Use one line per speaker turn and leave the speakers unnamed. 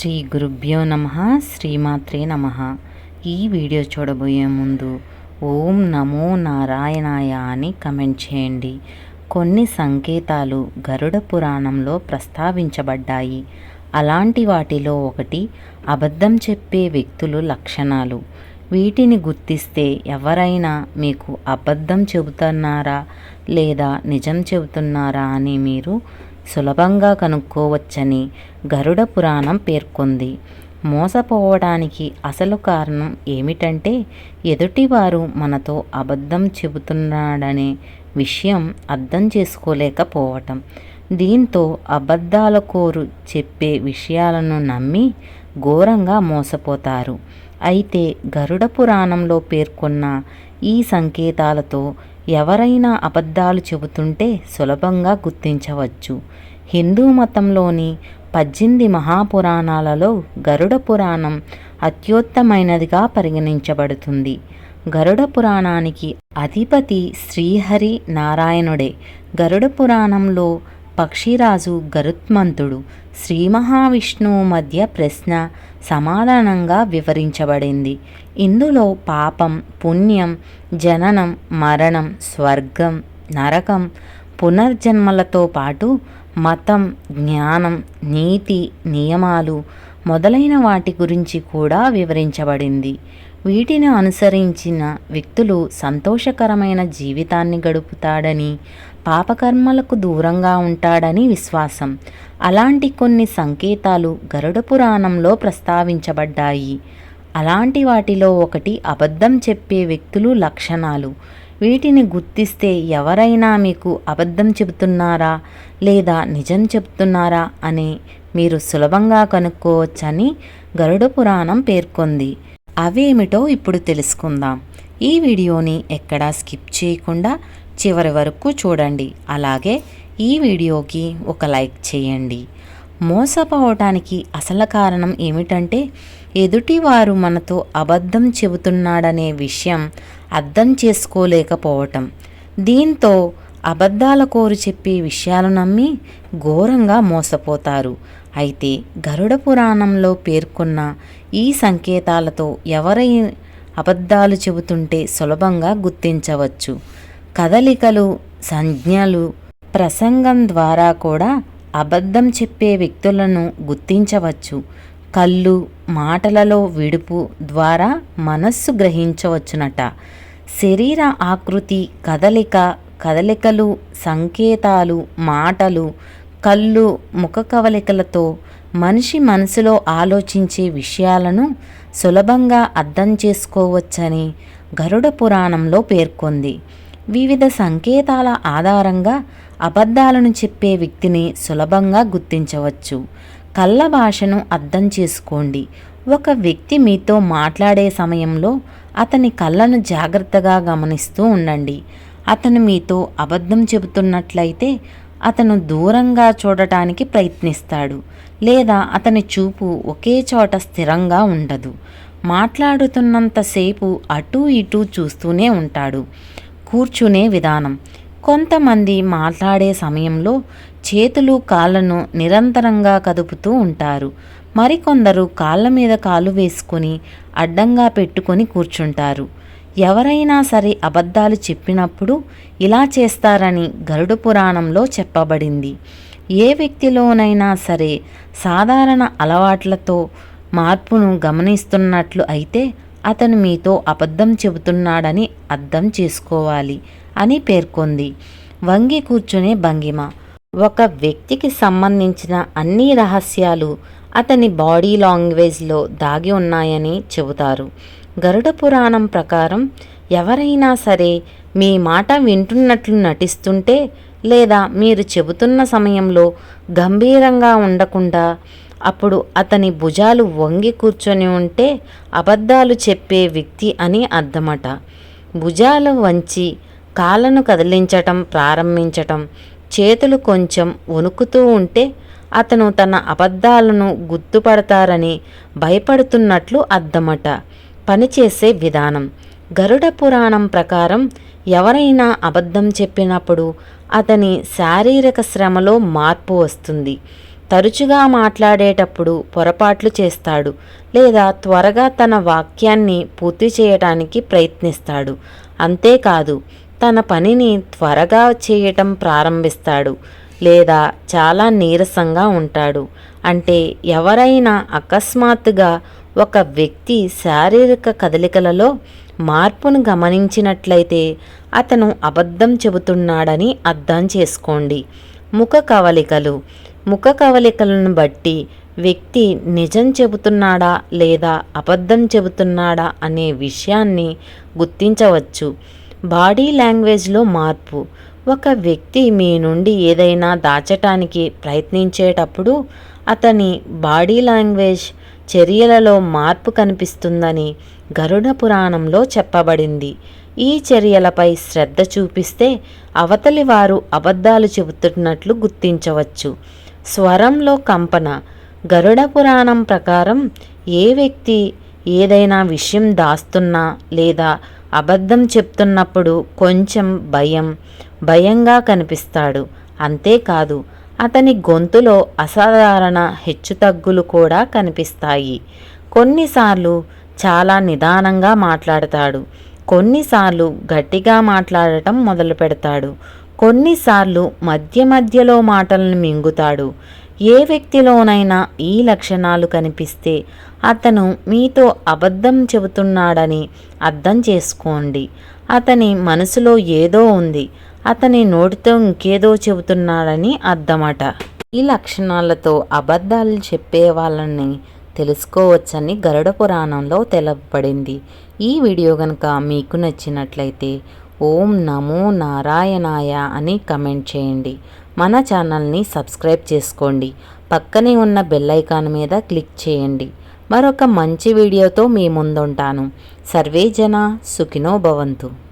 శ్రీ గురుభ్యో నమ శ్రీమాత్రే నమ. ఈ వీడియో చూడబోయే ముందు ఓం నమో నారాయణాయ అని కమెంట్ చేయండి. కొన్ని సంకేతాలు గరుడ పురాణంలో ప్రస్తావించబడ్డాయి. అలాంటి వాటిలో ఒకటి అబద్ధం చెప్పే వ్యక్తులు లక్షణాలు. వీటిని గుర్తిస్తే ఎవరైనా మీకు అబద్ధం చెబుతున్నారా లేదా నిజం చెబుతున్నారా అని మీరు సులభంగా కనుక్కోవచ్చని గరుడ పురాణం పేర్కొంది. మోసపోవడానికి అసలు కారణం ఏమిటంటే ఎదుటివారు మనతో అబద్ధం చెబుతున్నాడనే విషయం అర్థం చేసుకోలేకపోవటం. దీంతో అబద్ధాల కోరు చెప్పే విషయాలను నమ్మి ఘోరంగా మోసపోతారు. అయితే గరుడ పురాణంలో పేర్కొన్న ఈ సంకేతాలతో ఎవరైనా అబద్ధాలు చెబుతుంటే సులభంగా గుర్తించవచ్చు. హిందూ మతంలోని పద్దెనిమిది మహాపురాణాలలో గరుడ పురాణం అత్యుత్తమైనదిగా పరిగణించబడుతుంది. గరుడ పురాణానికి అధిపతి శ్రీహరి నారాయణుడే. గరుడ పురాణంలో పక్షిరాజు గరుత్మంతుడు శ్రీ మహావిష్ణువు మధ్య ప్రశ్న సమాధానంగా వివరించబడింది. ఇందులో పాపం పుణ్యం జననం మరణం స్వర్గం నరకం పునర్జన్మలతో పాటు మతం జ్ఞానం నీతి నియమాలు మొదలైన వాటి గురించి కూడా వివరించబడింది. వీటిని అనుసరించిన వ్యక్తులు సంతోషకరమైన జీవితాన్ని గడుపుతాడని పాపకర్మలకు దూరంగా ఉంటాడని విశ్వాసం. అలాంటి కొన్ని సంకేతాలు గరుడ పురాణంలో ప్రస్తావించబడ్డాయి. అలాంటి వాటిలో ఒకటి అబద్ధం చెప్పే వ్యక్తులు లక్షణాలు. వీటిని గుర్తిస్తే ఎవరైనా మీకు అబద్ధం చెబుతున్నారా? లేదా నిజం చెబుతున్నారా? అని మీరు సులభంగా కనుక్కోవచ్చని గరుడ పురాణం పేర్కొంది. అవేమిటో ఇప్పుడు తెలుసుకుందాం. ఈ వీడియోని ఎక్కడా స్కిప్ చేయకుండా చివరి వరకు చూడండి. అలాగే ఈ వీడియోకి ఒక లైక్ చేయండి. మోసపోవటానికి అసలు కారణం ఏమిటంటే ఎదుటివారు మనతో అబద్ధం చెబుతున్నాడనే విషయం అర్థం చేసుకోలేకపోవటం. దీంతో అబద్ధాల కోరు చెప్పే విషయాలు నమ్మి ఘోరంగా మోసపోతారు. అయితే గరుడ పురాణంలో పేర్కొన్న ఈ సంకేతాలతో ఎవరై అబద్ధాలు చెబుతుంటే సులభంగా గుర్తించవచ్చు. కదలికలు సంజ్ఞలు ప్రసంగం ద్వారా కూడా అబద్ధం చెప్పే వ్యక్తులను గుర్తించవచ్చు. కళ్ళు మాటలలో విడుపు ద్వారా మనస్సు గ్రహించవచ్చునట. శరీర ఆకృతి కదలిక కదలికలు సంకేతాలు మాటలు కళ్ళు ముఖ కవలికలతో మనిషి మనసులో ఆలోచించే విషయాలను సులభంగా అర్థం చేసుకోవచ్చని గరుడ పురాణంలో పేర్కొంది. వివిధ సంకేతాల ఆధారంగా అబద్ధాలను చెప్పే వ్యక్తిని సులభంగా గుర్తించవచ్చు. కళ్ళ భాషను అర్థం చేసుకోండి. ఒక వ్యక్తి మీతో మాట్లాడే సమయంలో అతని కళ్ళను జాగ్రత్తగా గమనిస్తూ ఉండండి. అతను మీతో అబద్ధం చెబుతున్నట్లయితే అతను దూరంగా చూడటానికి ప్రయత్నిస్తాడు లేదా అతని చూపు ఒకే చోట స్థిరంగా ఉండదు. మాట్లాడుతున్నంతసేపు అటూ ఇటూ చూస్తూనే ఉంటాడు. కూర్చునే విధానం. కొంతమంది మాట్లాడే సమయంలో చేతులు కాళ్ళను నిరంతరంగా కదుపుతూ ఉంటారు. మరికొందరు కాళ్ళ మీద కాలు వేసుకొని అడ్డంగా పెట్టుకొని కూర్చుంటారు. ఎవరైనా సరే అబద్ధాలు చెప్పినప్పుడు ఇలా చేస్తారని గరుడు పురాణంలో చెప్పబడింది. ఏ వ్యక్తిలోనైనా సరే సాధారణ అలవాట్లతో మార్పును గమనిస్తున్నట్లు అయితే అతను మీతో అబద్ధం చెబుతున్నాడని అర్థం చేసుకోవాలి అని పేర్కొంది. వంగి కూర్చునే భంగిమ. ఒక వ్యక్తికి సంబంధించిన అన్ని రహస్యాలు అతని బాడీ లాంగ్వేజ్లో దాగి ఉన్నాయని చెబుతారు. గరుడ పురాణం ప్రకారం ఎవరైనా సరే మీ మాట వింటున్నట్లు నటిస్తుంటే లేదా మీరు చెబుతున్న సమయంలో గంభీరంగా ఉండకుండా అప్పుడు అతని భుజాలు వంగి కూర్చొని ఉంటే అబద్ధాలు చెప్పే వ్యక్తి అని అర్థమట. భుజాలు వంచి కాళ్ళను కదిలించటం ప్రారంభించటం చేతులు కొంచెం వణుకుతూ ఉంటే అతను తన అబద్ధాలను గుర్తుపడతారని భయపడుతున్నట్లు అర్థమట. పనిచేసే విధానం. గరుడ పురాణం ప్రకారం ఎవరైనా అబద్ధం చెప్పినప్పుడు అతని శారీరక శ్రమలో మార్పు వస్తుంది. తరచుగా మాట్లాడేటప్పుడు పొరపాట్లు చేస్తాడు లేదా త్వరగా తన వాక్యాన్ని పూర్తి చేయటానికి ప్రయత్నిస్తాడు. అంతేకాదు తన పనిని త్వరగా చేయటం ప్రారంభిస్తాడు లేదా చాలా నీరసంగా ఉంటాడు. అంటే ఎవరైనా అకస్మాత్తుగా ఒక వ్యక్తి శారీరక కదలికలలో మార్పును గమనించినట్లయితే అతను అబద్ధం చెబుతున్నాడని అర్థం చేసుకోండి. ముఖ కవలికలు. ముఖ కవలికలను బట్టి వ్యక్తి నిజం చెబుతున్నాడా లేదా అబద్ధం చెబుతున్నాడా అనే విషయాన్ని గుర్తించవచ్చు. బాడీ లాంగ్వేజ్లో మార్పు. ఒక వ్యక్తి మీ నుండి ఏదైనా దాచటానికి ప్రయత్నించేటప్పుడు అతని బాడీ లాంగ్వేజ్ చర్యలలో మార్పు కనిపిస్తుందని గరుడ పురాణంలో చెప్పబడింది. ఈ చర్యలపై శ్రద్ధ చూపిస్తే అవతలి వారు అబద్ధాలు చెబుతున్నట్లు గుర్తించవచ్చు. స్వరంలో కంపన గరుడ పురాణం ప్రకారం ఏ వ్యక్తి ఏదైనా విషయం దాస్తున్నా లేదా అబద్ధం చెప్తున్నప్పుడు కొంచెం భయం భయంగా కనిపిస్తాడు. అంతేకాదు అతని గొంతులో అసాధారణ హెచ్చుతగ్గులు కూడా కనిపిస్తాయి. కొన్నిసార్లు చాలా నిదానంగా మాట్లాడతాడు. కొన్నిసార్లు గట్టిగా మాట్లాడటం మొదలు పెడతాడు. కొన్నిసార్లు మధ్య మధ్యలో మాటలను మింగుతాడు. ఏ వ్యక్తిలోనైనా ఈ లక్షణాలు కనిపిస్తే అతను మీతో అబద్ధం చెబుతున్నాడని అర్థం చేసుకోండి. అతని మనసులో ఏదో ఉంది. అతని నోటితో ఇంకేదో చెబుతున్నాడని అర్థమట. ఈ లక్షణాలతో అబద్ధాలు చెప్పే వాళ్ళని తెలుసుకోవచ్చని గరుడ పురాణంలో తెలపబడింది. ఈ వీడియో కనుక మీకు నచ్చినట్లయితే ఓం నమో నారాయణాయ అని కమెంట్ చేయండి. మన ఛానల్ని సబ్స్క్రైబ్ చేసుకోండి. పక్కనే ఉన్న బెల్ ఐకాన్ మీద క్లిక్ చేయండి. మరొక మంచి వీడియోతో మీ ముందుంటాను. సర్వే జన సుఖినో భవంతు.